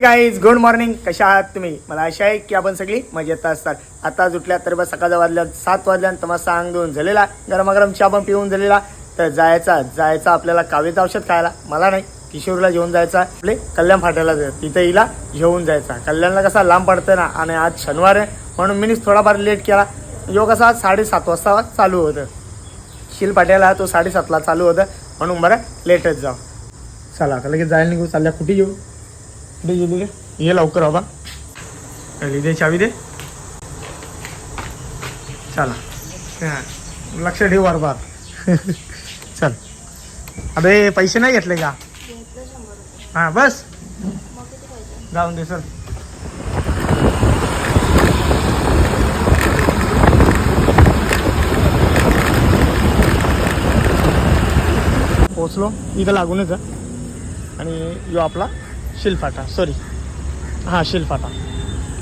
Guys good morning कशा आहात तुम्ही? मला आशा आहे की आपण सगळी मजेत असतात. आता उठल्या तर बस सकाळच्या वाजल्या सात वाजल्या तुम्हाला सांग देऊन झालेला गरमागरम चहा पण पिऊन झालेला. तर जायचा जायचा आपल्याला कावेचं औषध खायला. मला नाही किशोरला घेऊन जायचा. आपले कल्याण फाट्याला जायचं तिथे हिला घेऊन जायचा. कल्याणला कसा लांब पडतं ना आणि आज शनिवार आहे म्हणून मीच थोडाफार लेट केला. यो कसा साडेसात वाजता चालू होतं. शिल पाट्याला तो साडेसातला चालू होतं म्हणून बरं लेटच जाऊ. चला आता लगेच जायला निघू. चालल्या कुठे येऊ? कुठे गेली रे ये लवकर बाबा. दे चावी दे. चला. हां. लक्ष ठेव बरोबर चल. अबे पैसे नाही घेतले का? हां बस. जाऊन दे सर पोचलो इथं लागूनच आणि यो आपला. शिलफाटा सॉरी हां शिलफाटा.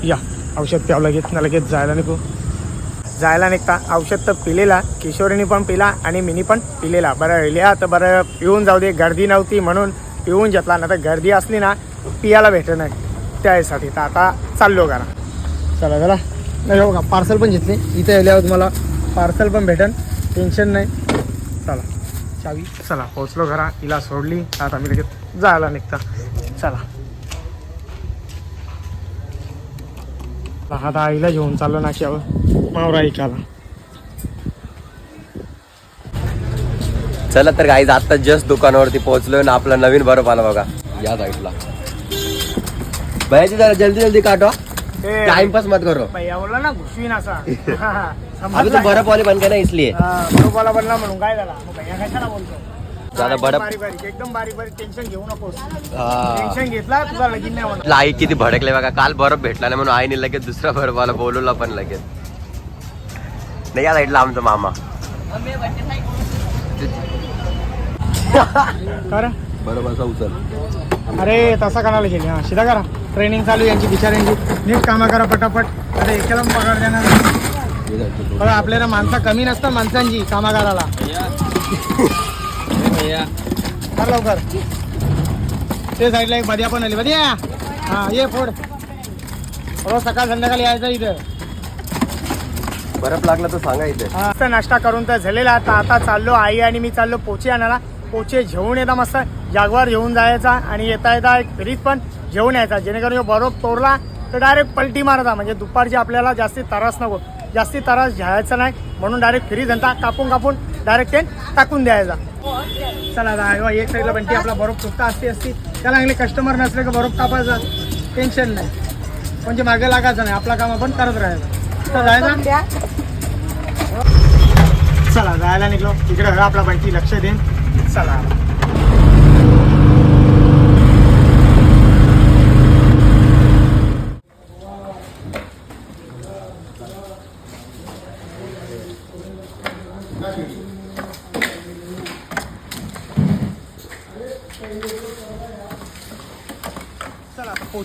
या. औषध प्यावं लगेच ना लगेच जायला निघू जायला निघता. औषध तर पिलेला किशोरीने पण पिला आणि मिनी पण पिलेला. बरं लिहा तर बरं पिऊन जाऊ दे. गर्दी नव्हती म्हणून पिऊन घेतला. ना तर गर्दी असली ना पियाला भेटत नाही. त्यासाठी तर आता चाललो करा चला चला. नाही हो का पार्सल पण घेतले. इथे आल्यावर तुम्हाला पार्सल पण भेटेल टेन्शन नाही. चला. चावी. चला पोचलो घरा. हिला सोडली. आता आम्ही लगेच जायला निघता. चला. आता आईला घेऊन चाललो ना किंवा मावरा ऐकायला. चला तर गाईज आता जस्ट दुकानावरती पोहोचलोय ना आपला नवीन बर्फ आला बघा. या साईडला भैयाची जरा जल्दी जल्दी काटवा टाइमपास मत करो. भैया ना घुसवीन असा. अभी तो बर्फ वाले बन गए ना इसलिए. बरोबर बनला म्हणून काय झाला? भैया कशाला बोलतो? एकदम बडप- बारीक बारीक एकदम बारीक बारीक. टेन्शन घेऊ नकोस. हा. टेन्शन घेतला तुझा लगीन नाही होणार. आई किती भडकले बघा. काल बर्फ भेटला नाही म्हणून आईने लगेच दुसरा बर्फवाला बोलवला पण लगेच. नाही या साईडला आमचा मामा. बरोबर असा उचल. अरे तसा करायला गेली हा. शिदा करा. ट्रेनिंग चालू आहे यांची बिचाऱ्यांची. नीट कामं करा पटापट. आता एकेला पण पगार देणार नाही. बघा आपल्याला माणसं कमी नसतात माणसांची कामा करायला कर लवकर. ते साईडला एक बदिया पण आली. बदिया हा ये फोड. रोज सकाळ संध्याकाळी यायचं इथं. बर्फ लागला तर सांगा इथे. मस्त नाश्ता करून तर झालेला. आता आता चाललो आई आणि मी चाललो पोचे आणायला. पोचे घेऊन येता मस्त. जागवार घेऊन जायचा आणि येता येता एक फ्रीज पण घेऊन यायचा. जेणेकरून ह्यो बरोबर तोरला तर डायरेक्ट पलटी मारायचा म्हणजे दुपारची आपल्याला जास्ती त्रास नको. जास्ती त्रास घ्यायचा नाही. म्हणून डायरेक्ट फ्रीज आणता कापून कापून डायरेक्ट ते टाकून द्यायचा. चला ह्यो एक साईडला बंटी आपला बरोबर चुकता असते असती. त्याला चांगले कस्टमर नसले का बरोबर कापायचा टेन्शन नाही. म्हणजे मागे लागायचं नाही आपला काम आपण करत राहायचं. तर जायचं चला जायला निघलो. तिकडे आपला बाईकी लक्ष देईन चला.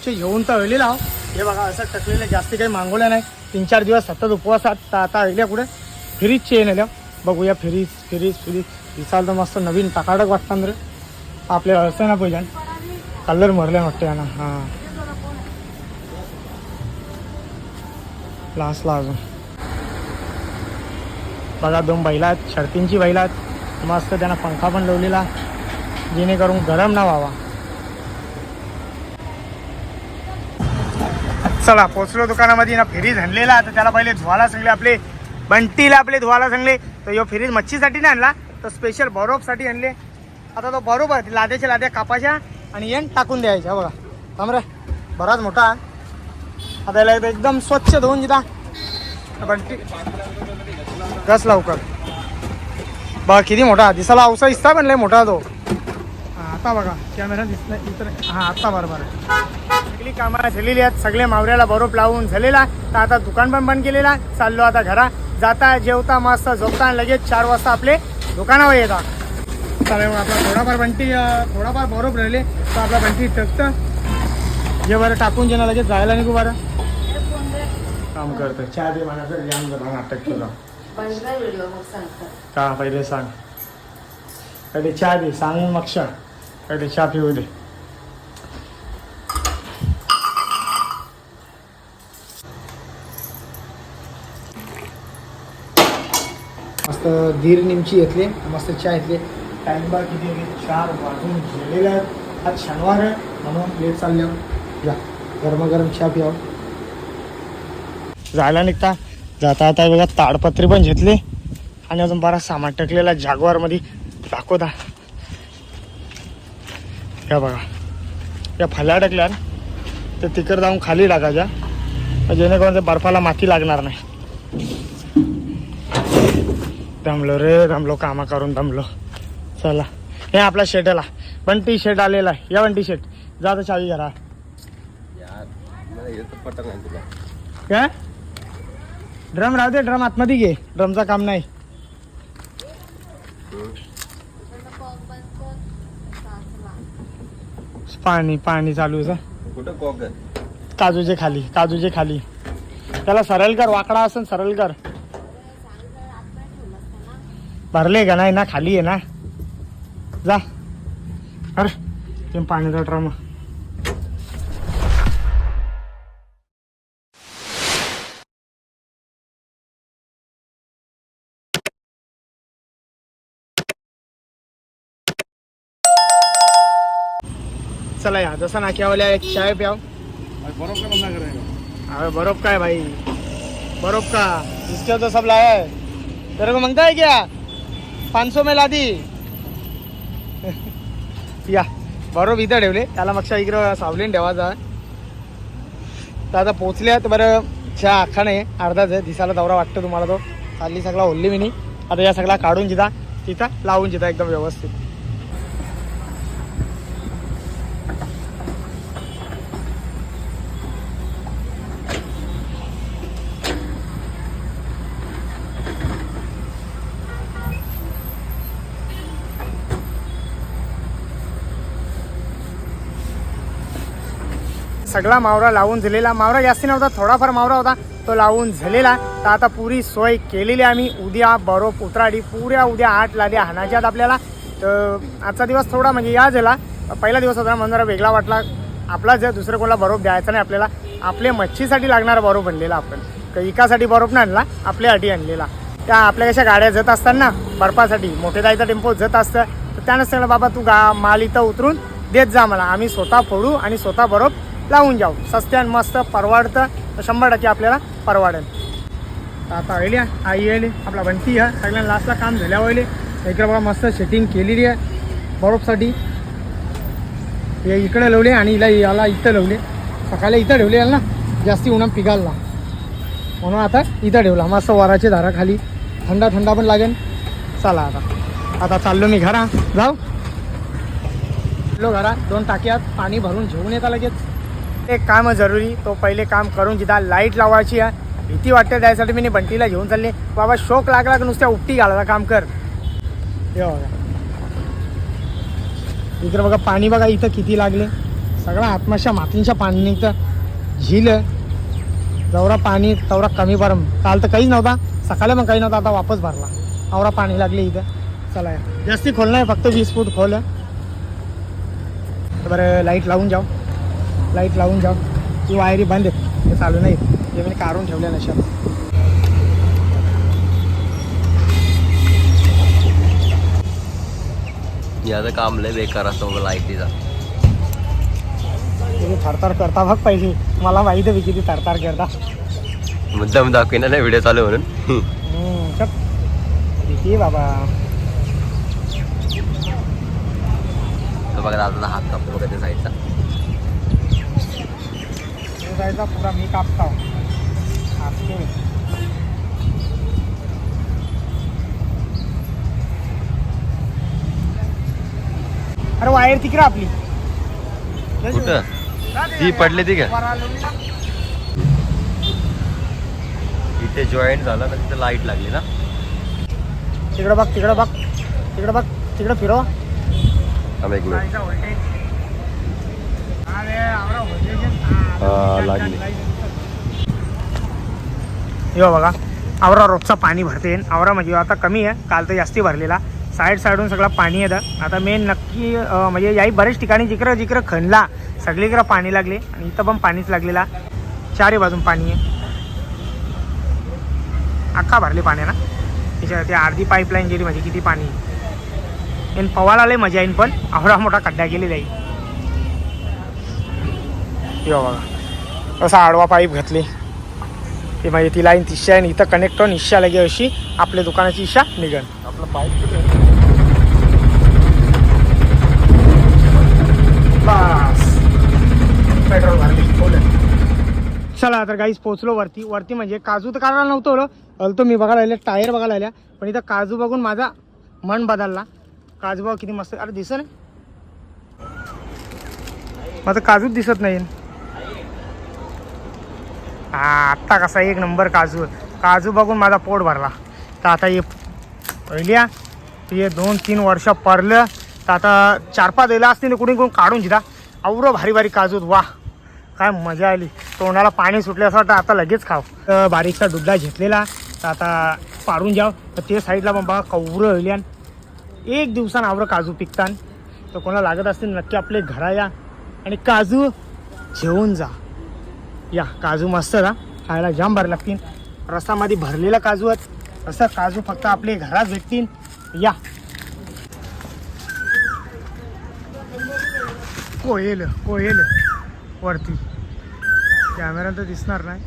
चला येऊन तर वेळेला आहो. हे बघा असं टकलेलं जास्ती काही मागवलं नाही. तीन चार दिवस सतत उपवासात तर आता हळल्या कुठे? फ्रीज चेन आल्या बघूया फ्रीज फ्रीज फ्रीज. दिसाल तर मस्त नवीन टाकाटक वाटतं रे. आपल्या असं ना पाहिजे. कलर मरले वाटते ना हां. लास्टला अजून. बघा दोन बैला आहेत शर्तींची बैला आहेत. मस्त त्यांना पंखा पण लावलेला. जेणेकरून गरम ना व्हावा. चला पोचलो दुकानामध्ये ना फ्रीज आणलेला तर त्याला पहिले धुवायला सांगले आपले बंटीला आपले धुवायला सांगले. तर यो फ्रीज मच्छीसाठी नाही आणला तर स्पेशल बरोबसाठी आणले. आता तो बरोबर लाद्याच्या लाद्या कापायच्या आणि येण टाकून द्यायच्या बघा. थांबरे बराच मोठा. आता याला एकदा एकदम स्वच्छ धुवून जिता. बंटी गस लवकर. बघा किती मोठा. दिसाला अवसा दिसता पण लय मोठा तो. हा, आता बघा कॅमेरा दिसत नाही इतर हा आता बरोबर आहे. सगळी कामं झालेली आहेत. सगळे मावऱ्याला बरोबर लावून झालेला तर आता दुकान पण बंद केलेला चाललो आता घरा. जाता जेवता मस्त झोपता आणि लगेच चार वाजता आपले दुकानावर येतात चालेल मग आपला थोडाफार बंटी थोडाफार बरोबर राहिले. तर आपला बंटी टकतं जे बरं टाकून जे ना लगेच जायला निघू बरं. काम करतं चहा दे जाम जरा नाटक सांगतात का पहिले सांग. पहिले चहा दे सांगून मग पहिले चहा पिऊ दे. मस्त धीर निमची घेतली मस्त चहा घेतली. टाइम बार किती होते चार वाजून गेलेले आहेत. आज शनिवार आहे म्हणून लेट चालले या गरमागरम चहा प्याव. जायला निघता. जाता आता बघा ताडपत्री पण घेतली. आणि अजून बराच सामान टाकलेला जागवारमध्ये दाखवता. या बघा. या फल्या टाकल्या. तर तिकडे जाऊन खाली टाकायच्या. जेणेकरून ते बर्फाला माती लागणार नाही. दमलो रे दमलो कामा करून दमलो. चला. हे आपला शेट आला. बंटी शेट आलेला आहे. या बंटी शेट जा आता चावी घरा. तर काय? ड्रम राहू दे ड्रम आतमध्ये घे. ड्रमचं काम नाही. पाणी पाणी चालू आहे सर. कुठं काजूचे खाली काजूचे खाली. त्याला सरळ कर वाकडा असेल सरळ कर. भरले का नाही ना खाली आहे ना. जा. अरे ते पाण्याचा ड्रम चला या जसा नाक्यावाल्या एक चाय प्याव. अरे बर्फ का है भाई? बर्फ का? इसके तो सब लाया है तेरे को मांगता है क्या? पाच सौ में ला दी या बरोबर इथं ठेवले त्याला मागच्या इकडं सावलीन ठेवायचा तर आता पोचले तर बरं चहा अख्खा नाही अर्धाच आहे दिसायला दौरा वाटतो तुम्हाला तो. खाली सगळा ओल्ली मी नाही आता या सगळा काढून जिता. तिथं लावून जिता एकदम व्यवस्थित. सगळा मावरा लावून झालेला. मावरा जास्ती नव्हता थोडाफार मावरा होता तो लावून झालेला. तर आता पुरी सोय केलेली आम्ही. उद्या बरोप उतराडी पुऱ्या उद्या आठ लाद्या हाणाच्यात आपल्याला. तर आजचा दिवस थोडा म्हणजे या झाला. पहिला दिवस होता म्हणून जरा वेगळा वाटला. आपला जर दुसरं कोणाला बरोप द्यायचा नाही आपल्याला. आपल्या मच्छीसाठी लागणारा बरोप आणलेला आपण. इकासाठी बरोप नाही आणला आपल्या अटी आणलेला. त्या आपल्या कशा गाड्या जात असताना बर्फासाठी मोठे जायचा टेम्पो जात असतं. तर त्यानं सांगलं बाबा तू गा माल इथं उतरून देत जा मला. आम्ही स्वतः फोडू आणि स्वतः बरोप लावून जाऊ. सस्त्यान मस्त परवडतं. तर शंभर टक्के आपल्याला परवडेल. आता आईली आई आली आपला बनती आहे सगळ्यांना लास्टला काम झाल्या होईल इकडे बघा मस्त सेटिंग केलेली आहे. बरोबसाठी. हे इकडे लावले आणि हिला याला इथं लावले. सकाळी इथं ठेवले याला. ना जास्ती उन्हा पिघालला. म्हणून आता इथं ठेवला. मस्त वराची धारा खाली. थंडा थंडा पण लागेल. चला आता. आता चाललो मी घरा. जाऊ. लो घरा. दोन टाक्यात पाणी भरून घेऊन येता लगेच. एक काम जरुरी तो पहिले काम करून जिथं लाइट लावायची आहे भीती वाटते त्यासाठी मी बंटीला घेऊन चालले. बाबा शोक लागला की नुसत्या उपटी घालायला काम कर. हे इकडे बघा पाणी बघा इथं किती लागले. सगळा आत्माशा मातींच्या पाणी निघतं झील. जवरा पाणी तवरा कमी भरम. काल तर काहीच नव्हता. सकाळी मग काही नव्हता आता वापस भरला. आवरा पाणी लागले इथं. चला या. जास्ती खोल नाही फक्त वीस फूट खोल. तर बरं लाइट लावून जाऊ. लाइट लावून जाऊ. ती वायरी बंद आहे. ते चालू नाही. ते मी काढून ठेवल्या नशात. याचं काम लय बेकार असतं लाईटीचा. किती थरथर करता बघ पाहिजे मला माहिती आहे किती थरथर करता. मुद्दाम दाखवेना नाही व्हिडिओ चालू म्हणून. किती बाबा. तो बघा दादाचा हात कापतो बघा त्या साईडचा जायचा पुरा मी कापता कापतो अरे वायर तिकडे आपली. कुठं? ती पडली ती का? इथे जॉईंट झाला तर तिथे लाइट लागली ना? तिकडं बघ तिकडं बघ. तिकडं बघ तिकडं फिरव थांब एक मिनिट. अरे. हा, लागली. यो बघा आवरा रोजचा पाणी भरते. आवरा म्हणजे आता कमी आहे काल तर जास्ती भरलेला. साईड साईडून सगळं पाणी येतं. आता मेन नक्की म्हणजे याही बरेच ठिकाणी जिकडं जिकडं खणला सगळीकडं पाणी लागले आणि इथं पण पाणीच लागलेला. चारही बाजून पाणी आहे. अख्खा भरले पाण्यानं त्याच्या ते अर्धी पाईपलाईन गेली म्हणजे किती पाणी आणि पवाला लय मजा येईन पण. आवडा मोठा खड्डा गेलेला जाईल यो बघा. असा आडवा पाईप घातली. ते म्हणजे ती लाईन तिशा आहे आणि इथं कनेक्ट होऊन इशा लगे अशी आपल्या दुकानाची इशा निघन. आपलं पाईप पेट्रोल चला तर गाईच पोहोचलो वरती. वरती म्हणजे काजू तर काढायला नव्हतं होलं अलतो मी बघायला आले टायर बघायला आल्या पण इथं काजू बघून माझा मन बदलला. काजू बघ किती मस्त. अरे दिसत नाही. माझं काजूच दिसत नाही. हा आत्ता कसा एक नंबर काजू. काजू बघून माझा पोट भरला. तर आता हे पहिल्या हे दोन तीन वर्ष परलं तर आता चार पाच दिला असतील कुठून कुठून काढून दिला अवरं भारी भारी काजूत वा काय मजा आली. तोंडाला पाणी सुटले असं वाटतं आता लगेच खाव तर बारीकसा दुधला घेतलेला. तर आता पाडून जाव तर ते साईडला पण बघा कवरं हळल्यान एक दिवसानं आवरं काजू पिकतान. तर कोणाला लागत असतील नक्की आपले घरा या. आणि काजू घेऊन जा. या काजू मस्त ना खायला जाम भारी लागतील. रसामध्ये भरलेला काजू आहेत. असं काजू फक्त आपले घरात भेटतील. या. कोयल कोयल वरती. कॅमेरा तर दिसणार नाही.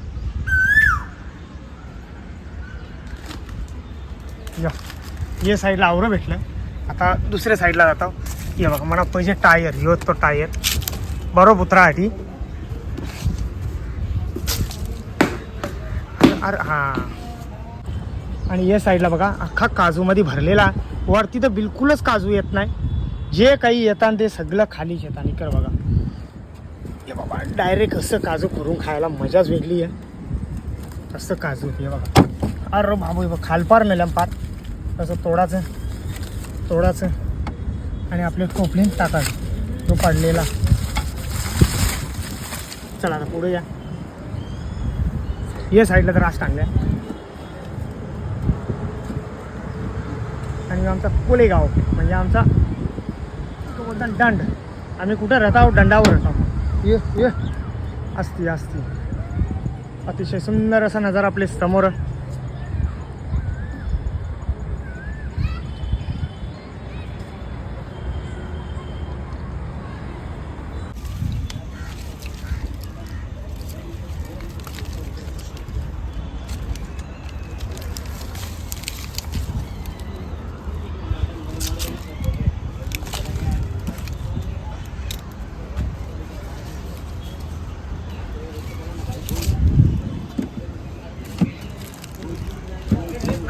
या. ये साईडला आवरं भेटलं. आता दुसऱ्या साईडला जातो. ये बघा मला पाहिजे टायर ह्यो तो टायर बरोबर उतरासाठी अरे हां. आणि या साईडला बघा अख्खा काजूमध्ये भरलेला वरती तर बिलकुलच काजू येत नाही. जे काही येतात ते सगळं खालीच येतात आणि कर बघा. हे बाबा डायरेक्ट असं काजू करून खायला मजाच वेगळी आहे. असं काजू हे बघा. अरे बाबू बघ खालपार नेल्याम पार असं तोडाचं तोडाचं. आणि आपले टोपलीन टाकायचं. तो पडलेला. चला आता पुढे या. ये साईडला तर रास टांगल्या आणि आमचा कोलेगाव म्हणजे आमचा तो बोलता दंड. आम्ही कुठं राहत? आहोत दंडावर राहतो ये ये. असती असती. अतिशय सुंदर असा नजारा आपले समोर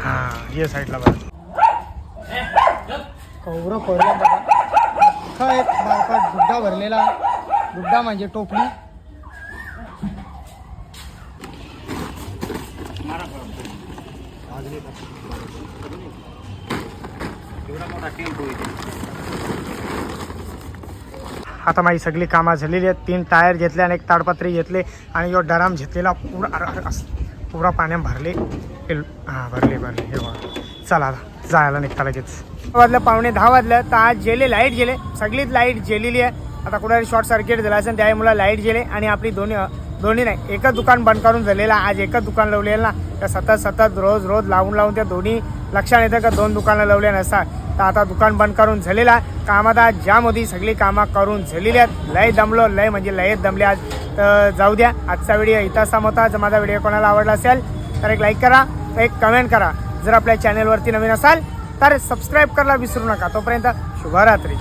हा ये साईडला बघा कौरव पडलं बघा. अख्खा एक बारका गुड्डा भरलेला. गुड्डा म्हणजे टोपली. आता माझी सगळी कामं झालेली आहेत. तीन टायर घेतले आणि एक ताडपत्री घेतले आणि यो डराम घेतलेला. पुरा पुरा पाण्यात भरले. एल- हा भरले भरले. हे बघा. चला जायला निघता लगेच. वाजलं पावणे दहा वाजलं तर आज जेले लाइट गेले सगळीच लाइट जेलेली आहे. आता कुठे शॉर्ट सर्किट झाला असेल त्यामुळे मला लाइट गेले आणि आपली दोन्ही दोन्ही नाही एकच दुकान बंद करून झालेलं आज एकच दुकान लावलेलं ना तर सतत सतत रोज रोज लावून लावून त्या दोन्ही लक्षात येतं का दोन दुकानं लावले नसतात. तर आता दुकान बंद करून झालेला कामात आज जाम होती सगळी कामं करून झालेली आहेत. लय दमलो लय म्हणजे लयच दमले आज. तर जाऊ द्या आजचा व्हिडिओ इथं होता जर माझा व्हिडिओ कोणाला आवडला असेल तर एक लाईक करा. एक कमेंट करा. जर आपल्या चॅनलवरती नवीन असाल तर सबस्क्राईब करायला विसरू नका. तोपर्यंत शुभरात्री.